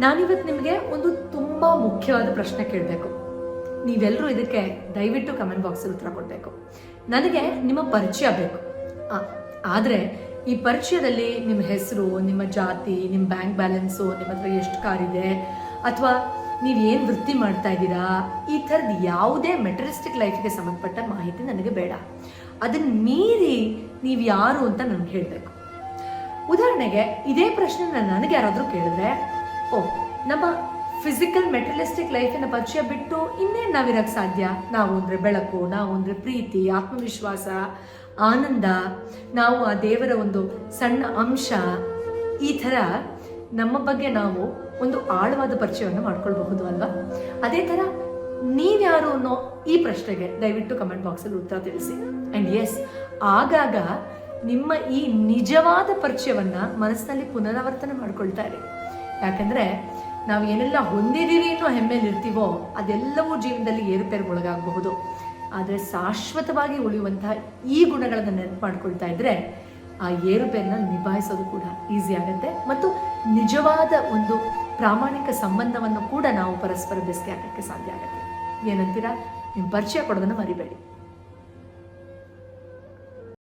ನಾನಿವತ್ತು ನಿಮಗೆ ಒಂದು ತುಂಬ ಮುಖ್ಯವಾದ ಪ್ರಶ್ನೆ ಕೇಳಬೇಕು. ನೀವೆಲ್ಲರೂ ಇದಕ್ಕೆ ದಯವಿಟ್ಟು ಕಮೆಂಟ್ ಬಾಕ್ಸಲ್ಲಿ ಉತ್ತರ ಕೊಡಬೇಕು. ನನಗೆ ನಿಮ್ಮ ಪರಿಚಯ ಬೇಕು. ಆದರೆ ಈ ಪರಿಚಯದಲ್ಲಿ ನಿಮ್ಮ ಹೆಸರು, ನಿಮ್ಮ ಜಾತಿ, ನಿಮ್ಮ ಬ್ಯಾಂಕ್ ಬ್ಯಾಲೆನ್ಸು, ನಿಮ್ಮ ಹತ್ರ ಎಷ್ಟು ಕಾರ್ ಇದೆ, ಅಥವಾ ನೀವು ಏನು ವೃತ್ತಿ ಮಾಡ್ತಾ ಇದ್ದೀರಾ, ಈ ಥರದ್ದು ಯಾವುದೇ ಮೆಟರಿಸ್ಟಿಕ್ ಲೈಫಿಗೆ ಸಂಬಂಧಪಟ್ಟ ಮಾಹಿತಿ ನನಗೆ ಬೇಡ. ಅದನ್ನ ಮೀರಿ ನೀವು ಯಾರು ಅಂತ ನನಗೆ ಹೇಳಬೇಕು. ಉದಾಹರಣೆಗೆ, ಇದೇ ಪ್ರಶ್ನೆ ನನಗೆ ಯಾರಾದರೂ ಕೇಳಿದ್ರೆ ಓ, ನಮ್ಮ ಫಿಸಿಕಲ್ ಮೆಟಲಿಸ್ಟಿಕ್ ಲೈಫಿನ ಪರಿಚಯ ಬಿಟ್ಟು ಇನ್ನೇನು ನಾವಿರಕ್ಕೆ ಸಾಧ್ಯ? ನಾವು ಅಂದರೆ ಬೆಳಕು, ನಾವು ಅಂದರೆ ಪ್ರೀತಿ, ಆತ್ಮವಿಶ್ವಾಸ, ಆನಂದ, ನಾವು ಆ ದೇವರ ಒಂದು ಸಣ್ಣ ಅಂಶ. ಈ ಥರ ನಮ್ಮ ಬಗ್ಗೆ ನಾವು ಒಂದು ಆಳವಾದ ಪರಿಚಯವನ್ನು ಮಾಡ್ಕೊಳ್ಬಹುದು ಅಲ್ವಾ? ಅದೇ ಥರ ನೀವ್ಯಾರು ಅನ್ನೋ ಈ ಪ್ರಶ್ನೆಗೆ ದಯವಿಟ್ಟು ಕಮೆಂಟ್ ಬಾಕ್ಸಲ್ಲಿ ಉತ್ತರ ತಿಳಿಸಿ. ಆ್ಯಂಡ್ ಎಸ್ ಆಗಾಗ ನಿಮ್ಮ ಈ ನಿಜವಾದ ಪರಿಚಯವನ್ನು ಮನಸ್ಸಿನಲ್ಲಿ ಪುನರಾವರ್ತನೆ ಮಾಡ್ಕೊಳ್ತಾ ಯಾಕಂದ್ರೆ ನಾವು ಏನೆಲ್ಲ ಹೊಂದಿದ್ದೀವಿ ಅನ್ನೋ ಹೆಮ್ಮೆಲಿ ಇರ್ತೀವೋ ಅದೆಲ್ಲವೂ ಜೀವನದಲ್ಲಿ ಏರುಪೇರುಗೊಳಗಾಗಬಹುದು. ಆದರೆ ಶಾಶ್ವತವಾಗಿ ಉಳಿಯುವಂತಹ ಈ ಗುಣಗಳನ್ನು ನೆನಪು ಮಾಡ್ಕೊಳ್ತಾ ಇದ್ರೆ ಆ ಏರುಪೇರನ್ನ ನಿಭಾಯಿಸೋದು ಕೂಡ ಈಸಿ ಆಗುತ್ತೆ ಮತ್ತು ನಿಜವಾದ ಒಂದು ಪ್ರಾಮಾಣಿಕ ಸಂಬಂಧವನ್ನು ಕೂಡ ನಾವು ಪರಸ್ಪರ ಬೆಸಗೆ ಹಾಕಕ್ಕೆ ಸಾಧ್ಯ ಆಗುತ್ತೆ. ಏನಂತೀರಾ? ನಿಮ್ಮ ಪರಿಚಯ ಕೊಡೋದನ್ನು ಮರಿಬೇಡಿ.